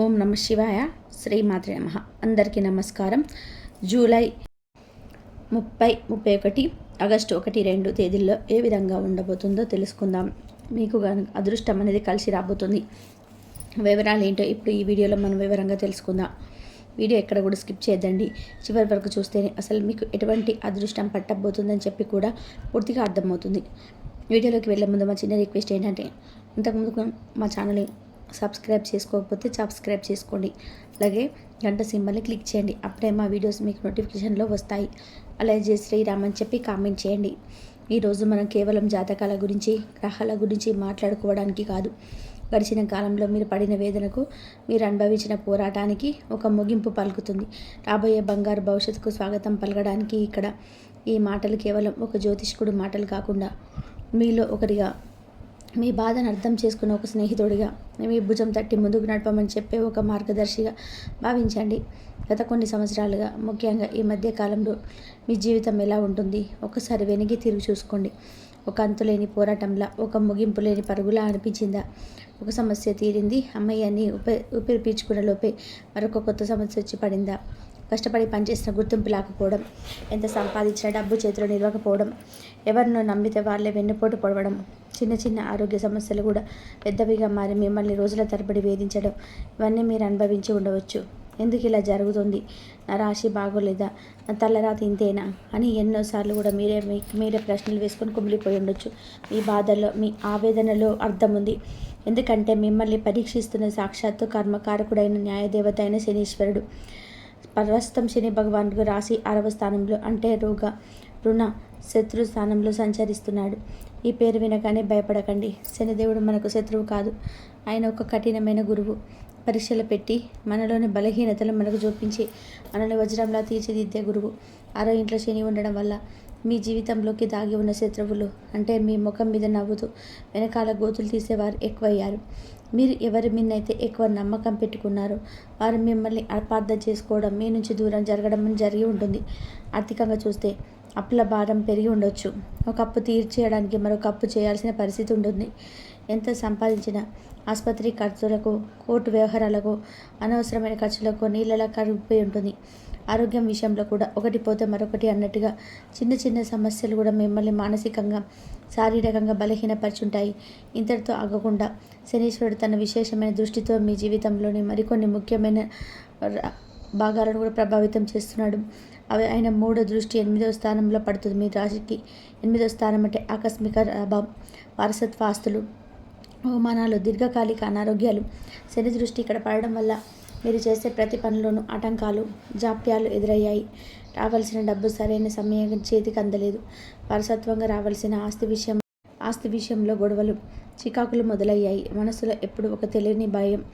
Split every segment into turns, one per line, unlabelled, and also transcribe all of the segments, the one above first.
ఓం నమ శివాయ. శ్రీమాతృ నమ. అందరికీ నమస్కారం. జూలై ముప్పై ముప్పై ఒకటి ఆగస్టు ఒకటి రెండు తేదీల్లో ఏ విధంగా ఉండబోతుందో తెలుసుకుందాం. మీకు కనుక అదృష్టం అనేది కలిసి రాబోతుంది. వివరాలు ఏంటో ఇప్పుడు ఈ వీడియోలో మనం వివరంగా తెలుసుకుందాం. వీడియో ఎక్కడ కూడా స్కిప్ చేయొద్దండి. చివరి వరకు చూస్తేనే అసలు మీకు ఎటువంటి అదృష్టం పట్టబోతుందని చెప్పి కూడా పూర్తిగా అర్థమవుతుంది. వీడియోలోకి వెళ్ళే ముందు మా చిన్న రిక్వెస్ట్ ఏంటంటే ఇంతకుముందు మా ఛానల్ సబ్స్క్రైబ్ చేసుకోకపోతే సబ్స్క్రైబ్ చేసుకోండి. అలాగే గంట సింబల్ని క్లిక్ చేయండి. అప్పుడే మా వీడియోస్ మీకు నోటిఫికేషన్లో వస్తాయి. అలాగే జై శ్రీరామ్ అని చెప్పి కామెంట్ చేయండి. ఈరోజు మనం కేవలం జాతకాల గురించి గ్రహాల గురించి మాట్లాడుకోవడానికి కాదు. గడిచిన కాలంలో మీరు పడిన వేదనకు మీరు అనుభవించిన పోరాటానికి ఒక ముగింపు పలుకుతుంది. రాబోయే బంగారు భవిష్యత్తుకు స్వాగతం పలకడానికి ఇక్కడ ఈ మాటలు కేవలం ఒక జ్యోతిష్కుడు మాటలు కాకుండా మీలో ఒకరిగా మీ బాధను అర్థం చేసుకున్న ఒక స్నేహితుడిగా మీ భుజం తట్టి ముందుకు నడపమని చెప్పే ఒక మార్గదర్శిగా భావించండి. గత కొన్ని సంవత్సరాలుగా ముఖ్యంగా ఈ మధ్య కాలంలో మీ జీవితం ఎలా ఉంటుంది? ఒకసారి వెనక్కి తిరిగి చూసుకోండి. ఒక అంతులేని పోరాటంలా ఒక ముగింపు లేని పరుగులా అనిపించిందా? ఒక సమస్య తీరింది అమ్మయ్యని ఉప ఊపిరి పీల్చుకున్న లోపే మరొక కొత్త సమస్య వచ్చి పడిందా? కష్టపడి పనిచేసిన గుర్తింపు లేకపోవడం ఎంత సంపాదించిన డబ్బు చేతిలో నిలవకపోవడం ఎవరినో నమ్మితే వాళ్ళే వెన్నుపోటు పొడవడం చిన్న చిన్న ఆరోగ్య సమస్యలు కూడా పెద్దవిగా మారి మిమ్మల్ని రోజుల తరబడి వేధించడం ఇవన్నీ మీరు అనుభవించి ఉండవచ్చు. ఎందుకు ఇలా జరుగుతుంది? నా రాశి బాగోలేదా? నా తలరాతి ఇంతేనా? అని ఎన్నోసార్లు కూడా మీరే మీకు మీరే ప్రశ్నలు వేసుకొని కుమిలిపోయి ఉండొచ్చు. మీ బాధల్లో మీ ఆవేదనలో అర్థం ఉంది. ఎందుకంటే మిమ్మల్ని పరీక్షిస్తున్న సాక్షాత్తు కర్మకారకుడైన న్యాయదేవత అయిన శనీశ్వరుడు. ప్రస్తుతం శని భగవానుడు రాశి ఆరవ స్థానంలో అంటే రోగ రుణ శత్రు స్థానంలో సంచరిస్తున్నాడు. ఈ పేరు వినగానే భయపడకండి. శనిదేవుడు మనకు శత్రువు కాదు. ఆయన ఒక కఠినమైన గురువు. పరీక్షలు పెట్టి మనలోని బలహీనతలు మనకు చూపించి మనల్ని వజ్రంలా తీర్చిదిద్దే గురువు. ఆరో ఇంట్లో శని ఉండడం వల్ల మీ జీవితంలోకి దాగి ఉన్న శత్రువులు అంటే మీ ముఖం మీద నవ్వుతూ వెనకాల గోతులు తీసేవారు ఎక్కువయ్యారు. మీరు ఎవరి మీదైతే ఎక్కువ నమ్మకం పెట్టుకున్నారో వారు మిమ్మల్ని అపార్థం చేసుకోవడం మీ నుంచి దూరం జరగడం జరిగి ఉంటుంది. ఆర్థికంగా చూస్తే అప్పుల భారం పెరిగి ఉండొచ్చు. ఒక అప్పు తీర్చేయడానికి మరొక అప్పు చేయాల్సిన పరిస్థితి ఉంటుంది. ఎంత సంపాదించినా ఆసుపత్రి ఖర్చులకు కోర్టు వ్యవహారాలకు అనవసరమైన ఖర్చులకు నీళ్ళలా కరిగిపోయి ఉంటుంది. ఆరోగ్యం విషయంలో కూడా ఒకటి పోతే మరొకటి అన్నట్టుగా చిన్న చిన్న సమస్యలు కూడా మిమ్మల్ని మానసికంగా శారీరకంగా బలహీనపరుచుంటాయి. ఇంతటితో ఆగకుండా శనీశ్వరుడు తన విశేషమైన దృష్టితో మీ జీవితంలోని మరికొన్ని ముఖ్యమైన భాగాలను కూడా ప్రభావితం చేస్తున్నాడు. అవి ఆయన మూడో దృష్టి ఎనిమిదవ స్థానంలో పడుతుంది. మీ రాశికి ఎనిమిదవ స్థానం అంటే ఆకస్మిక లాభం వారసత్వ ఆస్తులు అవమానాలు దీర్ఘకాలిక అనారోగ్యాలు. శని దృష్టి ఇక్కడ పడడం వల్ల మీరు చేసే ప్రతి పనిలోనూ ఆటంకాలు జాప్యాలు ఎదురయ్యాయి. రావాల్సిన డబ్బు సరైన సమయం చేతికి అందలేదు. వారసత్వంగా రావాల్సిన ఆస్తి విషయం ఆస్తి విషయంలో గొడవలు చికాకులు మొదలయ్యాయి. మనసులో ఎప్పుడు ఒక తెలియని భయం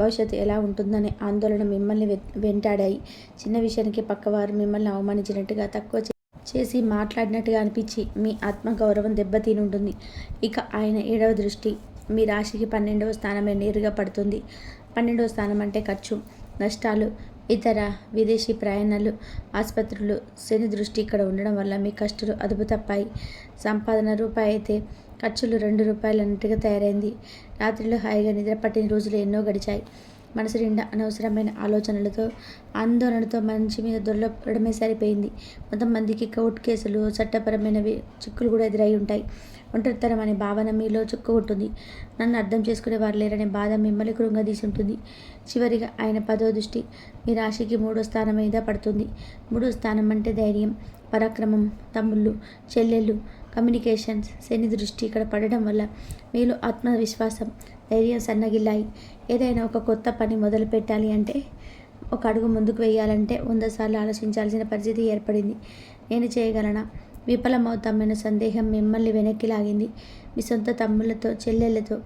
భవిష్యత్తు ఎలా ఉంటుందనే ఆందోళన మిమ్మల్ని వెంటాడాయి. చిన్న విషయానికి పక్కవారు మిమ్మల్ని అవమానించినట్టుగా తక్కువ చేసి మాట్లాడినట్టుగా అనిపించి మీ ఆత్మగౌరవం దెబ్బతిని ఉంటుంది ఇక ఆయన ఏడవ దృష్టి. మీ రాశికి పన్నెండవ స్థానమే నేరుగా పడుతుంది. పన్నెండవ స్థానం అంటే ఖర్చు నష్టాలు ఇతర విదేశీ ప్రయాణాలు ఆసుపత్రులు. శని దృష్టి ఇక్కడ ఉండడం వల్ల మీ కష్టాలు అదుపు తప్పాయి. సంపాదన రూపాయి అయితే ఖర్చులు రెండు రూపాయలు అన్నట్టుగా తయారైంది. రాత్రిలో హాయిగా నిద్ర పట్టిన రోజులు ఎన్నో గడిచాయి. మనసు నిండా అనవసరమైన ఆలోచనలతో ఆందోళనతో మంచి మీద దొరలపడమే సరిపోయింది. కొంతమందికి కోర్టు కేసులు చట్టపరమైనవి చిక్కులు కూడా ఎదురై ఉంటాయి. ఒంటరితనం అనే భావన మీలో చుక్కుకుంటుంది నన్ను అర్థం చేసుకునే వారు లేరనే బాధ మిమ్మల్ని కృంగదీసి ఉంటుంది. చివరిగా ఆయన పదో దృష్టి మీ రాశికి మూడో స్థానం మీద పడుతుంది. మూడో స్థానం అంటే ధైర్యం పరాక్రమం తమ్ముళ్ళు చెల్లెళ్ళు కమ్యూనికేషన్స్ శని దృష్టి ఇక్కడ పడడం వల్ల మీలో ఆత్మవిశ్వాసం ధైర్యం సన్నగిల్లాయి. ఏదైనా ఒక కొత్త పని మొదలు పెట్టాలి అంటే ఒక అడుగు ముందుకు వేయాలంటే వంద సార్లు ఆలోచించాల్సిన పరిస్థితి ఏర్పడింది. నేను చేయగలనా? విఫలమవుతామన్న సందేహం మిమ్మల్ని వెనక్కి లాగింది. మీ సొంత తమ్ముళ్ళతో చెల్లెళ్ళతో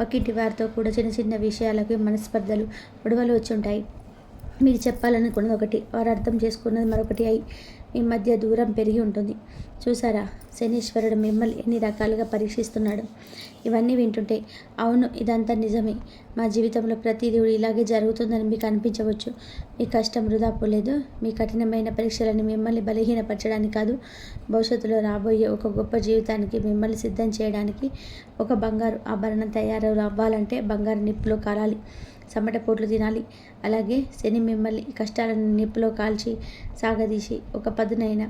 పక్కింటి వారితో కూడా చిన్న చిన్న విషయాలకు మనస్పర్ధలు గొడవలు వచ్చుంటాయి మీరు చెప్పాలనుకున్నది ఒకటి వారు అర్థం చేసుకున్నది మరొకటి అయి మీ మధ్య దూరం పెరిగి ఉంటుంది. చూసారా? శనీశ్వరుడు మిమ్మల్ని ఎన్ని రకాలుగా పరీక్షిస్తున్నాడు? ఇవన్నీ వింటుంటే అవును ఇదంతా నిజమే. మా జీవితంలో ప్రతిదీ ఇలాగే జరుగుతుందని మీకు అనిపించవచ్చు. మీ కష్టం వృధా పోలేదు. మీ కఠినమైన పరీక్షలను మిమ్మల్ని బలహీనపరచడానికి కాదు భవిష్యత్తులో రాబోయే ఒక గొప్ప జీవితానికి మిమ్మల్ని సిద్ధం చేయడానికి ఒక బంగారు ఆభరణం తయారు అవ్వాలంటే బంగారు నిప్పులో కాలాలి పోట్లు తినాలి. అలాగే శని మిమ్మల్ని కష్టాలను నిప్పులో కాల్చి సాగదీసి ఒక పదునైన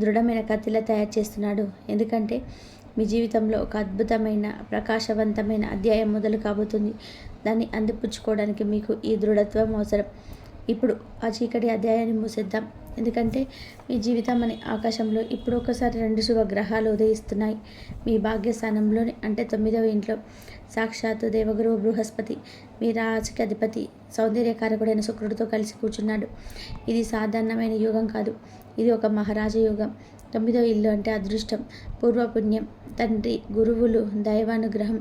దృఢమైన కత్తిలా తయారు చేస్తున్నాడు. ఎందుకంటే మీ జీవితంలో ఒక అద్భుతమైన ప్రకాశవంతమైన అధ్యాయం మొదలు కాబోతుంది. దాన్ని అందిపుచ్చుకోవడానికి మీకు ఈ దృఢత్వం అవసరం. ఇప్పుడు ఆ చీకటి అధ్యాయాన్ని మూసేద్దాం. ఎందుకంటే మీ జీవితం అనే ఆకాశంలో ఇప్పుడు ఒకసారి రెండు శుభ గ్రహాలు ఉదయిస్తున్నాయి. మీ భాగ్యస్థానంలోని అంటే తొమ్మిదవ ఇంట్లో సాక్షాత్తు దేవగురువు బృహస్పతి మీ రాజకీయ అధిపతి సౌందర్యకారకుడైన శుక్రుడితో కలిసి కూర్చున్నాడు. ఇది సాధారణమైన యుగం కాదు. ఇది ఒక మహారాజ యుగం. తొమ్మిదో ఇల్లు అంటే అదృష్టం. పూర్వపుణ్యం తండ్రి గురువులు దైవానుగ్రహం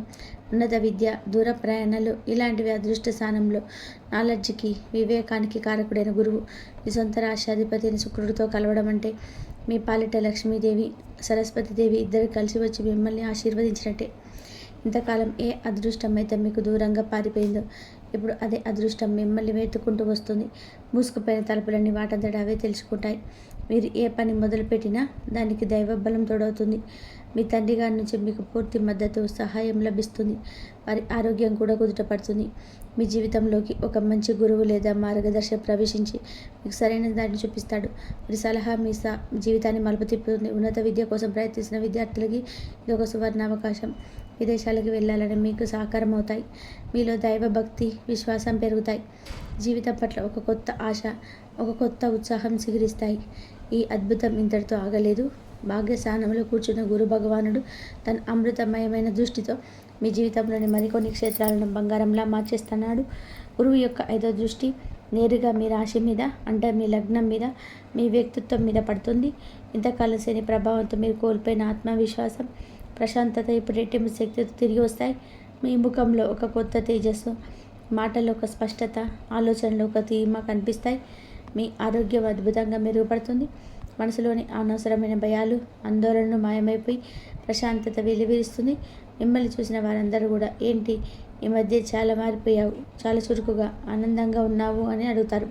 ఉన్నత విద్య దూర ప్రయాణాలు ఇలాంటివి అదృష్ట స్థానంలో. నాలెడ్జ్కి వివేకానికి కారకుడైన గురువు మీ సొంత రాష్ట్రాధిపతిని శుక్రుడితో కలవడం అంటే మీ పాలిట లక్ష్మీదేవి సరస్వతిదేవి ఇద్దరు కలిసి వచ్చి మిమ్మల్ని ఆశీర్వదించినట్టే. ఇంతకాలం ఏ అదృష్టం అయితే మీకు దూరంగా పారిపోయిందో ఇప్పుడు అదే అదృష్టం మిమ్మల్ని వెతుక్కుంటూ వస్తుంది. మూసుకుపోయిన తలుపులన్నీ వాటంతటా అవే తెలుసుకుంటాయి. మీరు ఏ పని మొదలుపెట్టినా దానికి దైవబలం తోడవుతుంది. మీ తండ్రి గారి నుంచి మీకు పూర్తి మద్దతు సహాయం లభిస్తుంది. వారి ఆరోగ్యం కూడా కుదుటపడుతుంది మీ జీవితంలోకి ఒక మంచి గురువు లేదా మార్గదర్శక ప్రవేశించి మీకు సరైన దాన్ని చూపిస్తాడు. మీ సలహా మీ సా జీవితాన్ని మలుపు తిప్పుతుంది. ఉన్నత విద్య కోసం ప్రయత్నిస్తున్న విద్యార్థులకి ఇది ఒక సువర్ణ అవకాశం విదేశాలకు వెళ్ళాలని మీకు సహకారం అవుతాయి మీలో దైవభక్తి విశ్వాసం పెరుగుతాయి. జీవితం పట్ల ఒక కొత్త ఆశ ఒక కొత్త ఉత్సాహం చిగురిస్తాయి ఈ అద్భుతం ఇంతటితో ఆగలేదు. భాగ్యస్థానంలో కూర్చున్న గురు భగవానుడు తన అమృతమయమైన దృష్టితో మీ జీవితంలోని మరికొన్ని క్షేత్రాలను బంగారంలా మార్చేస్తున్నాడు. గురువు యొక్క ఐదో దృష్టి నేరుగా మీ రాశి మీద అంటే మీ లగ్నం మీద మీ వ్యక్తిత్వం మీద పడుతుంది. ఇంతకాలం శని ప్రభావంతో మీరు కోల్పోయిన ఆత్మవిశ్వాసం ప్రశాంతత ఇప్పుడు రెట్టింపు శక్తితో తిరిగి వస్తాయి. మీ ముఖంలో ఒక కొత్త తేజస్సు మాటల్లో ఒక స్పష్టత ఆలోచనలో ఒక ధీమా కనిపిస్తాయి. మీ ఆరోగ్యం అద్భుతంగా మెరుగుపడుతుంది. మనసులోని అనవసరమైన భయాలు ఆందోళనలు మాయమైపోయి ప్రశాంతత వెలువరిస్తుంది. మిమ్మల్ని చూసిన వారందరూ కూడా ఏంటి? ఈ మధ్య చాలా మారిపోయావు చాలా చురుకుగా ఆనందంగా ఉన్నావు అని అడుగుతారు.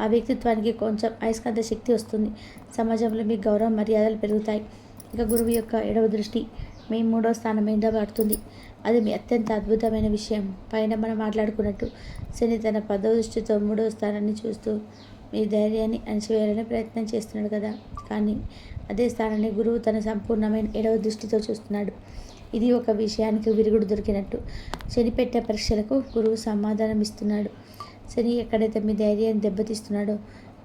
ఆ వ్యక్తిత్వానికి కొంచెం అయస్కాంత శక్తి వస్తుంది. సమాజంలో మీ గౌరవ మర్యాదలు పెరుగుతాయి. ఇక గురువు యొక్క ఎడవ దృష్టి మీ మూడో స్థానం మీద పడుతుంది. అది మీ అత్యంత అద్భుతమైన విషయం. పైన మనం మాట్లాడుకున్నట్టు శని తన పదవ దృష్టితో మూడవ స్థానాన్ని చూస్తూ మీ ధైర్యాన్ని అణచివేయాలని ప్రయత్నం చేస్తున్నాడు కదా. కానీ అదే స్థానాన్ని గురువు తన సంపూర్ణమైన ఏడవ దృష్టితో చూస్తున్నాడు. ఇది ఒక విషయానికి విరుగుడు దొరికినట్టు. శని పెట్టే పరీక్షలకు గురువు సమాధానం ఇస్తున్నాడు శని ఎక్కడైతే మీ ధైర్యాన్ని దెబ్బతీస్తున్నాడో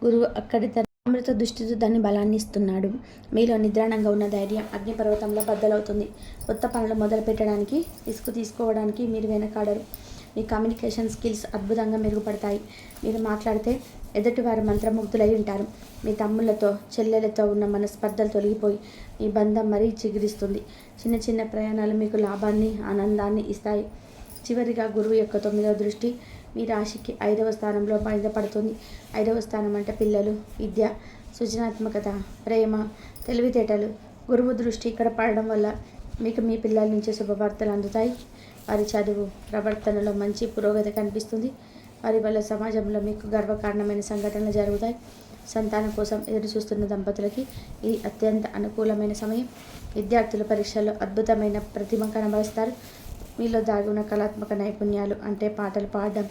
గురువు అక్కడ తన అమృత దృష్టితో దాన్ని బలాన్ని ఇస్తున్నాడు మీలో నిద్రాణంగా ఉన్న ధైర్యం అగ్నిపర్వతంలో బద్దలవుతుంది. కొత్త పనులు మొదలు పెట్టడానికి రిస్క్ తీసుకోవడానికి మీరు వెనకాడరు. మీ కమ్యూనికేషన్ స్కిల్స్ అద్భుతంగా మెరుగుపడతాయి. మీరు మాట్లాడితే ఎదుటివారు మంత్రముగ్ధులై ఉంటారు. మీ తమ్ముళ్ళతో చెల్లెలతో ఉన్న మన స్పర్ధలు తొలగిపోయి మీ బంధం మరీ చిగురిస్తుంది. చిన్న చిన్న ప్రయాణాలు మీకు లాభాన్ని ఆనందాన్ని ఇస్తాయి. చివరిగా గురువు యొక్క తొమ్మిదవ దృష్టి మీ రాశికి ఐదవ స్థానంలో బయటపడుతుంది ఐదవ స్థానం అంటే పిల్లలు విద్య సృజనాత్మకత ప్రేమ తెలివితేటలు. గురువు దృష్టి ఇక్కడ పడడం వల్ల మీకు మీ పిల్లల నుంచి శుభవార్తలు అందుతాయి. వారి చదువు ప్రవర్తనలో మంచి పురోగతి కనిపిస్తుంది. వారి వల్ల సమాజంలో మీకు గర్వకారణమైన సంఘటనలు జరుగుతాయి. సంతానం కోసం ఎదురు చూస్తున్న దంపతులకి ఇది అత్యంత అనుకూలమైన సమయం. విద్యార్థుల పరీక్షల్లో అద్భుతమైన ప్రతిమ కనబరుస్తారు. మీలో దాగి ఉన్న కళాత్మక నైపుణ్యాలు అంటే పాటలు పాడడం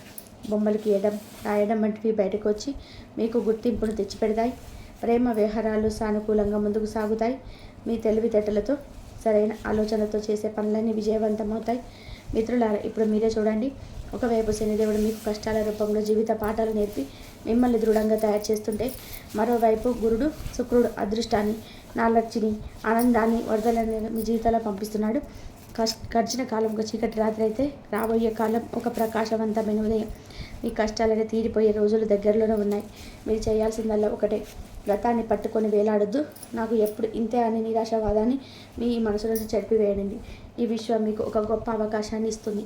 బొమ్మలు గీయడం రాయడం వంటివి బయటకు వచ్చి మీకు గుర్తింపును తెచ్చిపెడతాయి. ప్రేమ వ్యవహారాలు సానుకూలంగా ముందుకు సాగుతాయి. మీ తెలివితేటలతో సరైన ఆలోచనతో చేసే పనులన్నీ విజయవంతమవుతాయి. మిత్రులారా ఇప్పుడు మీరే చూడండి. ఒకవైపు శనిదేవుడు మీకు కష్టాల రూపంలో జీవిత పాఠాలు నేర్పి మిమ్మల్ని దృఢంగా తయారు చేస్తుంటే మరోవైపు గురుడు శుక్రుడు అదృష్టాన్ని నాలర్చిని ఆనందాన్ని వరదలని మీ జీవితాల్లో పంపిస్తున్నాడు. గడిచిన కాలం ఒక చీకటి రాత్రి అయితే రాబోయే కాలం ఒక ప్రకాశవంతమైన ఉదయం. మీ కష్టాలనే తీరిపోయే రోజులు దగ్గరలోనే ఉన్నాయి. మీరు చేయాల్సిందల్లా ఒకటే. గతాన్ని పట్టుకొని వేలాడొద్దు. నాకు ఎప్పుడు ఇంతే అని నిరాశవాదాన్ని మీ మనసు నుంచి చెరిపివేయండి ఈ విశ్వం మీకు ఒక గొప్ప అవకాశాన్ని ఇస్తుంది.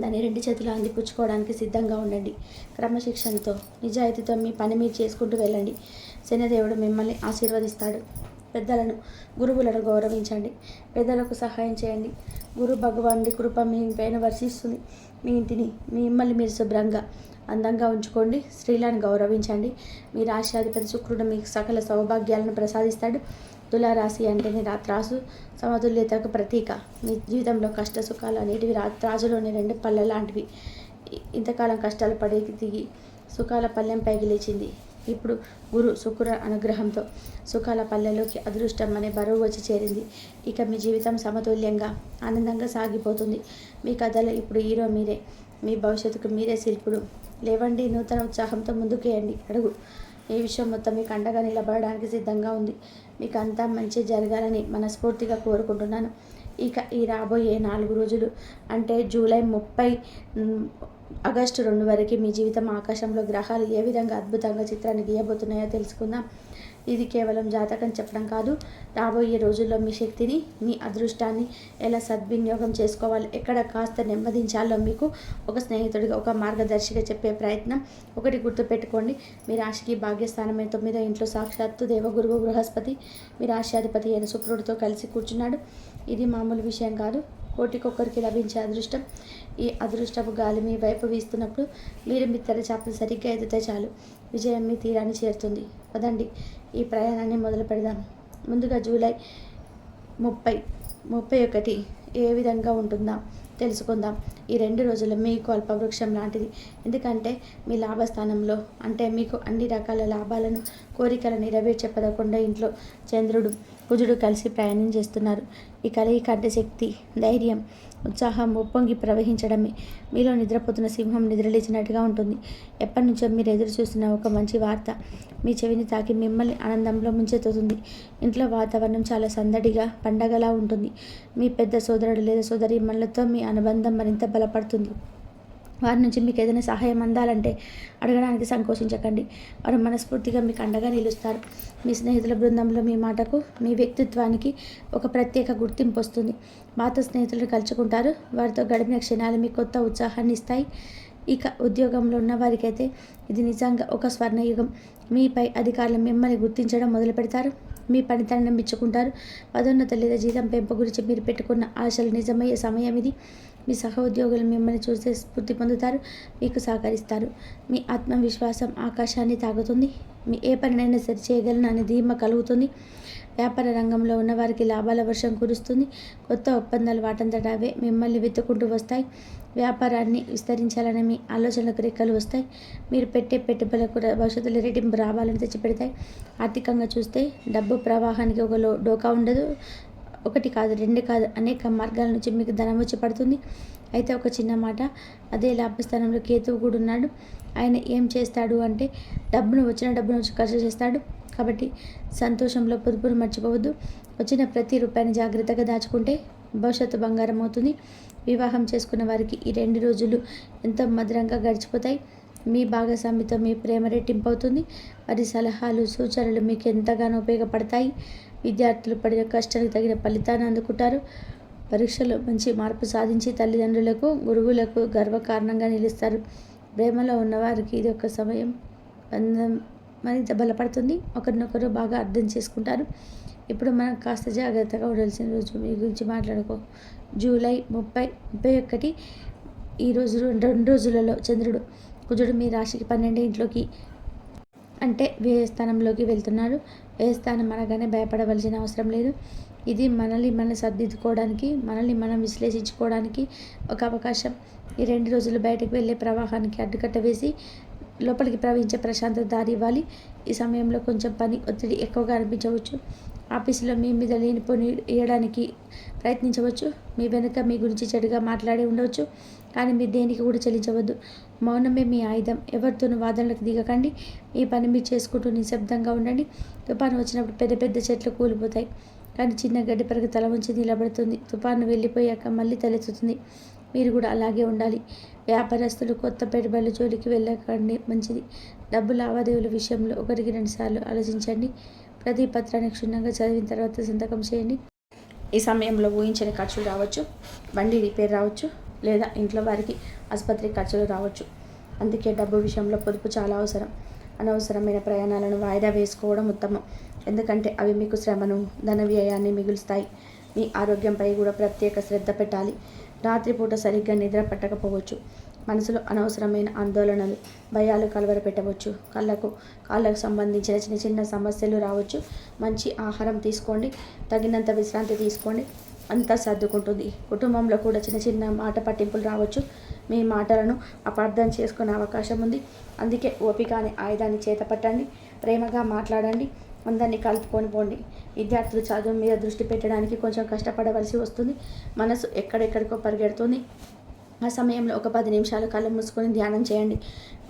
దాన్ని రెండు చేతులు అందిపుచ్చుకోవడానికి సిద్ధంగా ఉండండి. క్రమశిక్షణతో నిజాయితీతో మీ పని మీరు చేసుకుంటూ వెళ్ళండి. శనిదేవుడు మిమ్మల్ని ఆశీర్వదిస్తాడు. పెద్దలను గురువులను గౌరవించండి. పెద్దలకు సహాయం చేయండి. గురు భగవానుడి కృప మీ పైన వర్షిస్తుంది. మీ ఇంటిని మిమ్మల్ని మీరు శుభ్రంగా అందంగా ఉంచుకోండి. స్త్రీలను గౌరవించండి. మీ రాష్ట్రాధిపతి శుక్రుడు మీకు సకల సౌభాగ్యాలను ప్రసాదిస్తాడు. తులారాశి అంటేనే రాత్రాసు. సమతుల్యతకు ప్రతీక. మీ జీవితంలో కష్ట సుఖాలు అనేటివి రాత్రాసులోని రెండు పళ్ళ లాంటివి ఇంతకాలం కష్టాలు పడి దిగి సుఖాల పల్లెం పైకి లేచింది. ఇప్పుడు గురు శుక్ర అనుగ్రహంతో సుఖాల పల్లెలోకి అదృష్టం అనే బరువు వచ్చి చేరింది. ఇక మీ జీవితం సమతుల్యంగా ఆనందంగా సాగిపోతుంది. మీ కథలో ఇప్పుడు హీరో మీరే. మీ భవిష్యత్తుకు మీరే శిల్పుడు. లేవండి నూతన ఉత్సాహంతో ముందుకేయండి అడుగు. ఈ విషయం మొత్తం మీకు అండగా నిలబడడానికి సిద్ధంగా ఉంది. మీకు అంతా మంచి జరగాలని మనస్ఫూర్తిగా కోరుకుంటున్నాను. ఇక ఈ రాబోయే నాలుగు రోజులు అంటే జూలై ముప్పై ఆగస్టు రెండు వరకు మీ జీవితం ఆకాశంలో గ్రహాలు ఏ విధంగా అద్భుతంగా చిత్రాన్ని గీయబోతున్నాయో తెలుసుకుందాం. ఇది కేవలం జాతకం చెప్పడం కాదు. రాబోయే రోజుల్లో మీ శక్తిని మీ అదృష్టాన్ని ఎలా సద్వినియోగం చేసుకోవాలి ఎక్కడ కాస్త నెమ్మదించాలో మీకు ఒక స్నేహితుడిగా ఒక మార్గదర్శిగా చెప్పే ప్రయత్నం ఒకటి గుర్తుపెట్టుకోండి. మీ రాశికి భాగ్యస్థానమైన తొమ్మిదో ఇంట్లో సాక్షాత్తు దేవగురువు బృహస్పతి. మీ రాశ్యాధిపతి అయిన శుక్రుడితో కలిసి కూర్చున్నాడు. ఇది మామూలు విషయం కాదు. కోటికొక్కరికి లభించే అదృష్టం. ఈ అదృష్టపు గాలి మీ వైపు వీస్తున్నప్పుడు మీరు మీ తెరచాపలు సరిగ్గా ఎదితే చాలు. విజయం మీ తీరాన్ని చేరుతుంది. పదండి ఈ ప్రయాణాన్ని మొదలు పెడదాం. ముందుగా జూలై ముప్పై ముప్పై ఒకటి ఏ విధంగా ఉంటుందా తెలుసుకుందాం. ఈ రెండు రోజులు మీకు అల్పవృక్షం లాంటిది. ఎందుకంటే మీ లాభస్థానంలో అంటే మీకు అన్ని రకాల లాభాలను కోరికలు నెరవేర్చే పదకొండో ఇంట్లో చంద్రుడు కుజుడు కలిసి ప్రయాణం చేస్తున్నారు. ఈ కలయిక అంటే శక్తి ధైర్యం ఉత్సాహం ఉప్పొంగి ప్రవహించడమే. మీలో నిద్రపోతున్న సింహం నిద్రలేచినట్టుగా ఉంటుంది. ఎప్పటి నుంచో మీరు ఎదురు చూస్తున్న ఒక మంచి వార్త మీ చెవిని తాకి మిమ్మల్ని ఆనందంలో ముంచెత్తుతుంది. ఇంట్లో వాతావరణం చాలా సందడిగా పండగలా ఉంటుంది. మీ పెద్ద సోదరుడు లేదా సోదరి మళ్ళతో మీ అనుబంధం మరింత బలపడుతుంది. వారి నుంచి మీకు ఏదైనా సహాయం అందాలంటే అడగడానికి సంకోచించకండి. వారు మనస్ఫూర్తిగా మీకు అండగా నిలుస్తారు. మీ స్నేహితుల బృందంలో మీ మాటకు మీ వ్యక్తిత్వానికి ఒక ప్రత్యేక గుర్తింపు వస్తుంది. పాత స్నేహితులను కలుసుకుంటారు. వారితో గడిపిన క్షణాలు మీకు కొత్త ఉత్సాహాన్ని ఇస్తాయి. ఇక ఉద్యోగంలో ఉన్న వారికైతే ఇది నిజంగా ఒక స్వర్ణయుగం. మీపై అధికారులు మిమ్మల్ని గుర్తించడం మొదలు పెడతారు. మీ పనితనం మెచ్చుకుంటారు. పదోన్నత లేదా జీతం పెంపు గురించి మీరు పెట్టుకున్న ఆశలు నిజమయ్యే సమయం ఇది. మీ సహ ఉద్యోగులు మిమ్మల్ని చూస్తే స్ఫూర్తి పొందుతారు మీకు సహకరిస్తారు. మీ ఆత్మవిశ్వాసం ఆకాశాన్ని తాగుతుంది మీ ఏ పనినైనా సరి చేయగలను అనే ధీమ కలుగుతుంది. వ్యాపార రంగంలో ఉన్న వారికి లాభాల వర్షం కురుస్తుంది కొత్త ఒప్పందాలు వాటంతట అవే మిమ్మల్ని వెతుకుంటూ వస్తాయి. వ్యాపారాన్ని విస్తరించాలనే మీ ఆలోచనలకు రెక్కలు వస్తాయి. మీరు పెట్టే పెట్టుబడులకు భవిష్యత్తులో రెట్టింపు రావాలని తెచ్చిపెడతాయి. ఆర్థికంగా చూస్తే డబ్బు ప్రవాహానికి ఒక డోకా ఉండదు. ఒకటి కాదు రెండు కాదు అనేక మార్గాల నుంచి మీకు ధనం వచ్చి పడుతుంది అయితే ఒక చిన్న మాట అదే లాభస్థానంలో కేతువు కూడా ఉన్నాడు. ఆయన ఏం చేస్తాడు అంటే డబ్బును వచ్చిన డబ్బును వచ్చి ఖర్చు చేస్తాడు. కాబట్టి సంతోషంలో పొదుపును మర్చిపోవద్దు. వచ్చిన ప్రతి రూపాయిని జాగ్రత్తగా దాచుకుంటే భవిష్యత్తు బంగారం అవుతుంది. వివాహం చేసుకున్న వారికి ఈ రెండు రోజులు ఎంతో మధురంగా గడిచిపోతాయి. మీ భాగస్వామితో మీ ప్రేమ రెట్టింపు అవుతుంది. వారి సలహాలు సూచనలు మీకు ఎంతగానో ఉపయోగపడతాయి. విద్యార్థులు పడిన కష్టానికి తగిన ఫలితాన్ని అందుకుంటారు. పరీక్షలో మంచి మార్పు సాధించి తల్లిదండ్రులకు గురువులకు గర్వకారణంగా నిలుస్తారు. ప్రేమలో ఉన్నవారికి ఇది ఒక సమయం బంధం మరింత బలపడుతుంది. ఒకరినొకరు బాగా అర్థం చేసుకుంటారు. ఇప్పుడు మనం కాస్త జాగ్రత్తగా ఉండాల్సిన రోజు. మీ గురించి మాట్లాడుకో. జూలై ముప్పై ముప్పై ఒకటి ఈ రోజు రెండు రెండు రోజులలో చంద్రుడు కుజుడు మీ రాశికి పన్నెండు ఇంట్లోకి అంటే వ్యయ స్థానంలోకి వెళ్తున్నాడు వ్యయ స్థానం అనగానే భయపడవలసిన అవసరం లేదు. ఇది మనల్ని మనం సర్దిద్దుకోవడానికి మనల్ని మనం విశ్లేషించుకోవడానికి ఒక అవకాశం. ఈ రెండు రోజులు బయటకు వెళ్ళే ప్రవాహానికి అడ్డుకట్ట వేసి లోపలికి ప్రవహించే ప్రశాంతత దారి ఇవ్వాలి. ఈ సమయంలో కొంచెం పని ఒత్తిడి ఎక్కువగా అనిపించవచ్చు. ఆఫీసులో మీ మీద లేనిపోని వేయడానికి ప్రయత్నించవచ్చు. మీ వెనుక మీ గురించి చెడుగా మాట్లాడి ఉండవచ్చు. కానీ మీరు దేనికి కూడా చెల్లించవద్దు. మౌనమే మీ ఆయుధం. ఎవరితోనూ వాదనలకు దిగకండి. మీ పని మీరు చేసుకుంటూ నిశ్శబ్దంగా ఉండండి. తుఫాను వచ్చినప్పుడు పెద్ద పెద్ద చెట్లు కూలిపోతాయి. కానీ చిన్న గడ్డి పరకు తల ఉంచి నిలబడుతుంది. తుఫాను వెళ్ళిపోయాక మళ్ళీ తలెత్తుతుంది. మీరు కూడా అలాగే ఉండాలి. వ్యాపారస్తులు కొత్త పెట్టుబడుల జోలికి వెళ్ళకండి. మంచిది. డబ్బు లావాదేవీల విషయంలో ఒకరికి రెండుసార్లు ఆలోచించండి. ప్రతి పత్రాన్ని క్షుణ్ణంగా చదివిన తర్వాత సంతకం చేయండి. ఈ సమయంలో ఊహించని ఖర్చులు రావచ్చు. బండి రిపేర్ రావచ్చు. లేదా ఇంట్లో వారికి ఆసుపత్రి ఖర్చులు రావచ్చు. అందుకే డబ్బు విషయంలో పొదుపు చాలా అవసరం. అనవసరమైన ప్రయాణాలను వాయిదా వేసుకోవడం ఉత్తమం. ఎందుకంటే అవి మీకు శ్రమను ధన వ్యయాన్ని మిగులుస్తాయి. మీ ఆరోగ్యంపై కూడా ప్రత్యేక శ్రద్ధ పెట్టాలి. రాత్రిపూట సరిగ్గా నిద్ర పట్టకపోవచ్చు. మనసులో అనవసరమైన ఆందోళనలు భయాలు కలవరపెట్టవచ్చు. కళ్ళకు కాళ్ళకు సంబంధించిన చిన్న చిన్న సమస్యలు రావచ్చు. మంచి ఆహారం తీసుకోండి. తగినంత విశ్రాంతి తీసుకోండి. అంతా సర్దుకుంటుంది. కుటుంబంలో కూడా చిన్న చిన్న మాట పట్టింపులు రావచ్చు. మీ మాటలను అపార్థం చేసుకునే అవకాశం ఉంది. అందుకే ఓపిక అనే ఆయుధాన్ని చేతపట్టండి ప్రేమగా మాట్లాడండి. అందరినీ కలుపుకొని పోండి. విద్యార్థులు చదువు మీద దృష్టి పెట్టడానికి కొంచెం కష్టపడవలసి వస్తుంది. మనసు ఎక్కడెక్కడికో పరిగెడుతుంది. ఆ సమయంలో ఒక పది నిమిషాలు కళ్ళు మూసుకొని ధ్యానం చేయండి.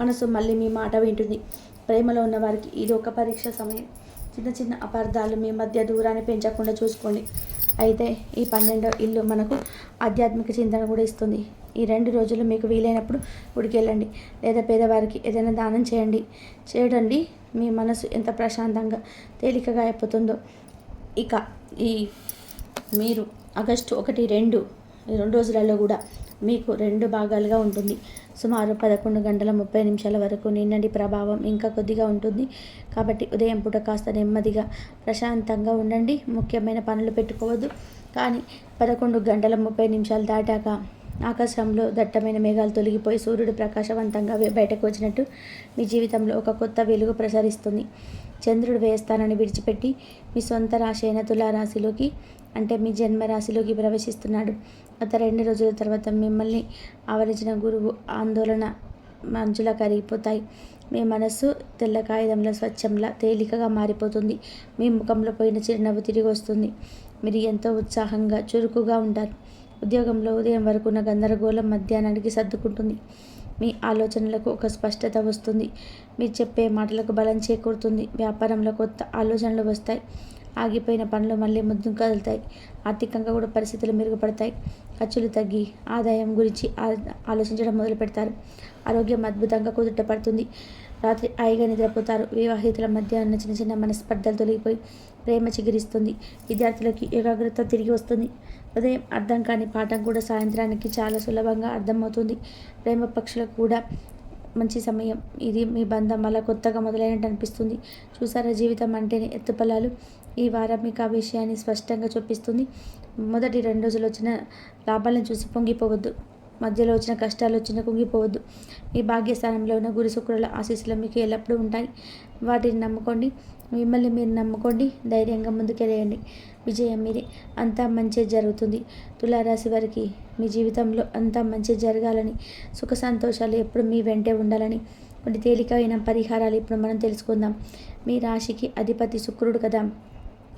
మనసు మళ్ళీ మీ మాట వింటుంది. ప్రేమలో ఉన్న వారికి ఇది ఒక పరీక్ష సమయం. చిన్న చిన్న అపార్థాలు మీ మధ్య దూరాన్ని పెంచకుండా చూసుకోండి. అయితే ఈ పన్నెండో ఇల్లు మనకు ఆధ్యాత్మిక చింతన కూడా ఇస్తుంది. ఈ రెండు రోజులు మీకు వీలైనప్పుడు గుడికి వెళ్ళండి లేదా పేదవారికి ఏదైనా దానం చేయండి. చేయడండి మీ మనసు ఎంత ప్రశాంతంగా తేలికగా అయిపోతుందో. ఇక ఈ మీరు ఆగస్టు ఒకటి రెండు ఈ రెండు రోజులలో కూడా మీకు రెండు భాగాలుగా ఉంటుంది. సుమారు పదకొండు గంటల ముప్పై నిమిషాల వరకు నిన్నటి ప్రభావం ఇంకా కొద్దిగా ఉంటుంది. కాబట్టి ఉదయం పూట కాస్త నెమ్మదిగా ప్రశాంతంగా ఉండండి. ముఖ్యమైన పనులు పెట్టుకోవద్దు. కానీ పదకొండు గంటల ముప్పై నిమిషాలు దాటాక ఆకాశంలో దట్టమైన మేఘాలు తొలగిపోయి సూర్యుడు ప్రకాశవంతంగా బయటకు వచ్చినట్టు మీ జీవితంలో ఒక కొత్త వెలుగు ప్రసరిస్తుంది. చంద్రుడు వేస్తానని విడిచిపెట్టి మీ సొంత రాశి అయిన తులారాశిలోకి అంటే మీ జన్మరాశిలోకి ప్రవేశిస్తున్నాడు. గత రెండు రోజుల తర్వాత మిమ్మల్ని ఆవరించిన గురువు ఆందోళన మంచులా కరిగిపోతాయి. మీ మనస్సు తెల్ల కాగితంలో స్వచ్ఛంలా తేలికగా మారిపోతుంది. మీ ముఖంలో పోయిన చిరునవ్వు తిరిగి వస్తుంది. మీరు ఎంతో ఉత్సాహంగా చురుకుగా ఉంటారు. ఉద్యోగంలో ఉదయం వరకు ఉన్న గందరగోళం మధ్యాహ్నానికి సర్దుకుంటుంది. మీ ఆలోచనలకు ఒక స్పష్టత వస్తుంది. మీరు చెప్పే మాటలకు బలం చేకూరుతుంది. వ్యాపారంలో కొత్త ఆలోచనలు వస్తాయి. ఆగిపోయిన పనులు మళ్ళీ ముందు కదులుతాయి ఆర్థికంగా కూడా పరిస్థితులు మెరుగుపడతాయి. ఖర్చులు తగ్గి ఆదాయం గురించి ఆలోచించడం మొదలు పెడతారు ఆరోగ్యం అద్భుతంగా కుదుట పడుతుంది రాత్రి హాయిగా నిద్రపోతారు. వివాహితుల మధ్య ఉన్న చిన్న చిన్న మనస్పర్ధలు తొలగిపోయి ప్రేమ చిగురిస్తుంది. విద్యార్థులకి ఏకాగ్రత తిరిగి వస్తుంది. ఉదయం అర్థం కాని పాఠం కూడా సాయంత్రానికి చాలా సులభంగా అర్థమవుతుంది. ప్రేమ పక్షులకు కూడా మంచి సమయం. ఇది మీ బంధం వల్ల కొత్తగా మొదలైనట్టు అనిపిస్తుంది. చూసారా జీవితం అంటేనే ఎత్తుపలాలు ఈ వారం మీకు ఆ విషయాన్ని స్పష్టంగా చూపిస్తుంది. మొదటి రెండు రోజులు వచ్చిన లాభాలను చూసి పొంగిపోవద్దు. మధ్యలో వచ్చిన కష్టాలు వచ్చిన కుంగిపోవద్దు. మీ భాగ్యస్థానంలో ఉన్న గురు శుక్రుల ఆశీస్సులు మీకు ఎల్లప్పుడూ ఉంటాయి. వాటిని నమ్ముకోండి. మిమ్మల్ని మీరు నమ్ముకోండి. ధైర్యంగా ముందుకెళ్ళండి. విజయం మీరే అంతా మంచి జరుగుతుంది. తులారాశి వారికి మీ జీవితంలో అంతా మంచి జరగాలని సుఖ సంతోషాలు ఎప్పుడు మీ వెంటే ఉండాలని కొన్ని తేలికైన పరిహారాలు ఇప్పుడు మనం తెలుసుకుందాం. మీ రాశికి అధిపతి శుక్రుడు కదా.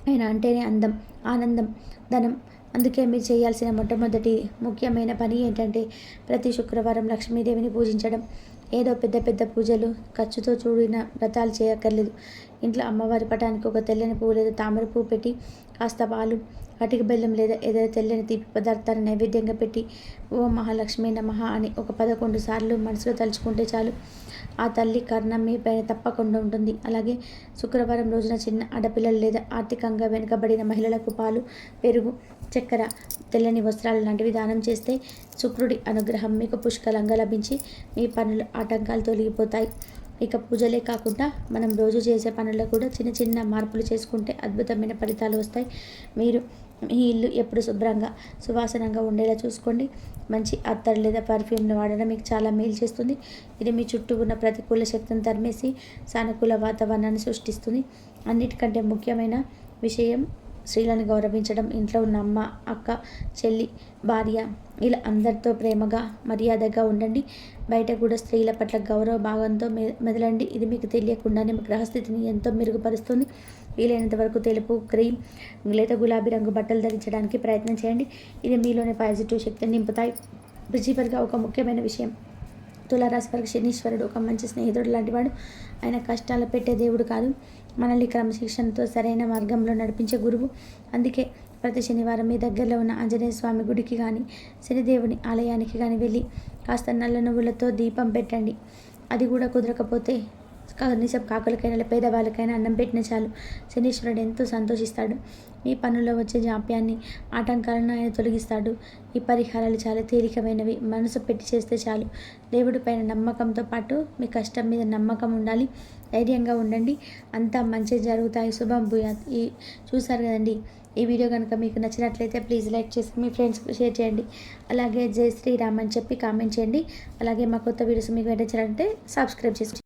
ఆయన అంటేనే అందం ఆనందం ధనం. అందుకే మీరు చేయాల్సిన మొట్టమొదటి ముఖ్యమైన పని ఏంటంటే ప్రతి శుక్రవారం లక్ష్మీదేవిని పూజించడం. ఏదో పెద్ద పెద్ద పూజలు ఖర్చుతో చూడిన వ్రతాలు చేయక్కర్లేదు. ఇంట్లో అమ్మవారి పటానికి ఒక తెల్లని పువ్వు లేదా తామర పువ్వు పెట్టి కాస్త పాలు అటిక బెల్లం లేదా ఏదైనా తెల్లని తీపి పదార్థాన్ని నైవేద్యంగా పెట్టి ఓ మహాలక్ష్మి నమః అని ఒక పదకొండు సార్లు మనసులో తలుచుకుంటే చాలు. ఆ తల్లి కర్ణం మీ పైన తప్పకుండా ఉంటుంది. అలాగే శుక్రవారం రోజున చిన్న ఆడపిల్లలు లేదా ఆర్థికంగా వెనుకబడిన మహిళలకు పాలు పెరుగు చక్కెర తెల్లని వస్త్రాలు లాంటివి దానం చేస్తే శుక్రుడి అనుగ్రహం మీకు పుష్కలంగా లభించి మీ పనులు ఆటంకాలు తొలగిపోతాయి. ఇక పూజలే కాకుండా మనం రోజు చేసే పనుల్లో కూడా చిన్న చిన్న మార్పులు చేసుకుంటే అద్భుతమైన ఫలితాలు వస్తాయి. మీరు మీ ఇల్లు ఎప్పుడు శుభ్రంగా సువాసనంగా ఉండేలా చూసుకోండి. మంచి అత్తర్ లేదా పర్ఫ్యూమ్ను వాడడం మీకు చాలా మేలు చేస్తుంది. ఇది మీ చుట్టూ ఉన్న ప్రతికూల శక్తిని తరిమేసి సానుకూల వాతావరణాన్ని సృష్టిస్తుంది. అన్నిటికంటే ముఖ్యమైన విషయం స్త్రీలను గౌరవించడం ఇంట్లో ఉన్న అమ్మ అక్క చెల్లి భార్య ఇలా అందరితో ప్రేమగా మర్యాదగా ఉండండి. బయట కూడా స్త్రీల పట్ల గౌరవ భాగంతో మెదలండి. ఇది మీకు తెలియకుండానే మీ గ్రహస్థితిని ఎంతో మెరుగుపరుస్తుంది. వీలైనంత వరకు తెలుపు క్రీమ్ లేత గులాబీ రంగు బట్టలు ధరించడానికి ప్రయత్నం చేయండి. ఇది మీలోనే పాజిటివ్ శక్తిని నింపుతాయి. ప్రిన్సిపల్గా ఒక ముఖ్యమైన విషయం. తులారాశి వారికి శనీశ్వరుడు ఒక మంచి స్నేహితుడు లాంటివాడు. ఆయన కష్టాలు పెట్టే దేవుడు కాదు. మనల్ని క్రమశిక్షణతో సరైన మార్గంలో నడిపించే గురువు. అందుకే ప్రతి శనివారం మీ దగ్గరలో ఉన్న ఆంజనేయ స్వామి గుడికి కానీ శనిదేవుని ఆలయానికి కానీ వెళ్ళి కాస్త నల్ల నువ్వులతో దీపం పెట్టండి. అది కూడా కుదరకపోతే కనీసం కాకులకైనా పేదవాళ్ళకైనా అన్నం పెట్టిన చాలు. శనీశ్వరుడు ఎంతో సంతోషిస్తాడు. మీ పనుల్లో వచ్చే జాప్యాన్ని ఆటంకాలను ఆయన తొలగిస్తాడు. ఈ పరిహారాలు చాలా తేలికమైనవి. మనసు పెట్టి చేస్తే చాలు. దేవుడి పైన నమ్మకంతో పాటు మీ కష్టం మీద నమ్మకం ఉండాలి. ధైర్యంగా ఉండండి. అంతా మంచి జరుగుతాయి. శుభం భూయాత్. ఈ చూసారు కదండి? ఈ వీడియో కనుక మీకు నచ్చినట్లయితే ప్లీజ్ లైక్ చేసి మీ ఫ్రెండ్స్కి షేర్ చేయండి. అలాగే జై శ్రీరామ్ అని చెప్పి కామెంట్ చేయండి. అలాగే మా కొత్త వీడియోస్ మీకు వెంటనే సబ్స్క్రైబ్ చేసుకోండి